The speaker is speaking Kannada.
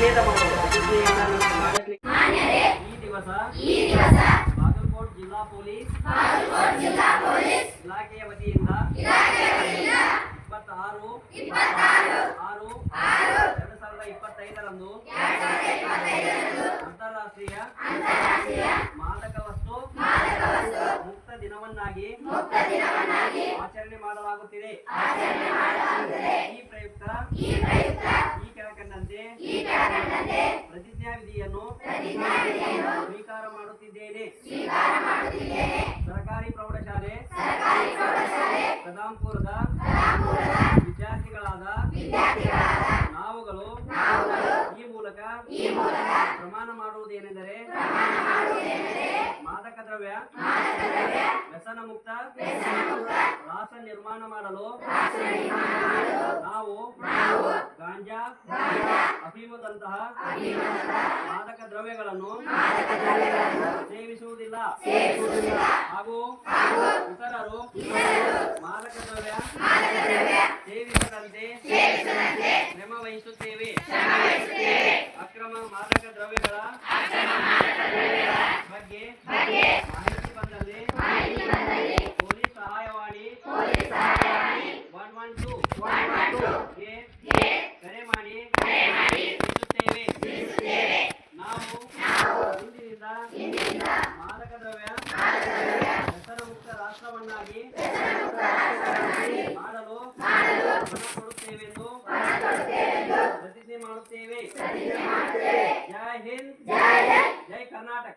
ನಿಷೇಧ ಮಾಡುವ ಈ ದಿವಸ ಬಾಗಲಕೋಟ್ ಜಿಲ್ಲಾ ಪೊಲೀಸ್ ಇಲಾಖೆಯ ವತಿಯಿಂದ ಇಪ್ಪತ್ತಾರು ಆರು ಎರಡು ಸಾವಿರದ ಇಪ್ಪತ್ತೈದರಂದು ಅಂತಾರಾಷ್ಟ್ರೀಯ ಮಾದಕ ವಸ್ತು ಮುಕ್ತ ದಿನವನ್ನಾಗಿ ಆಚರಣೆ ಮಾಡಲಾಗುತ್ತಿದೆ. ಈ ಪ್ರಯುಕ್ತ ಈ ಕೆಳಕಂಡಂತೆ ಪ್ರತಿಜ್ಞಾ ವಿಧಿಯನ್ನು ಸ್ವೀಕಾರ ಮಾಡುತ್ತಿದ್ದೇನೆ. ಸರ್ಕಾರಿ ಪ್ರೌಢಶಾಲೆ ಕದಾಂಪುರದ ವಿದ್ಯಾರ್ಥಿಗಳಾದ ನಾವುಗಳು ಈ ಮೂಲಕ ಪ್ರಮಾಣ ಮಾಡುವುದೇನೆಂದರೆ ಮಾದಕ ದ್ರವ್ಯ ವ್ಯಸನ ಮುಕ್ತ ರಾಷ್ಟ್ರ ನಿರ್ಮಾಣ ಮಾಡಲು ನಾವು ಗಾಂಜಾ ಅಫೀಮದಂತಹ ಮಾದಕ ದ್ರವ್ಯಗಳನ್ನು ಸೇವಿಸುವುದಿಲ್ಲ. ಹಾಗೂ ಇತರರು ಮಾದಕ ದ್ರವ್ಯ ಸೇವಿಸದಂತೆ ಶ್ರಮ ವಹಿಸುತ್ತೇವೆ ಅಕ್ರಮ ಮಾದಕ ದ್ರವ್ಯಗಳ ಬಗ್ಗೆ ಮಾದಕದ್ರವ್ಯ ಹೆಸರುಮುಕ್ತ ರಾಷ್ಟ್ರವನ್ನಾಗಿ ಮಾಡಲು ಕೊಡುತ್ತೇವೆಂದು ಪ್ರತಿಜ್ಞೆ ಮಾಡುತ್ತೇವೆ ಜೈ ಹಿಂದ್ ಜೈ ಕರ್ನಾಟಕ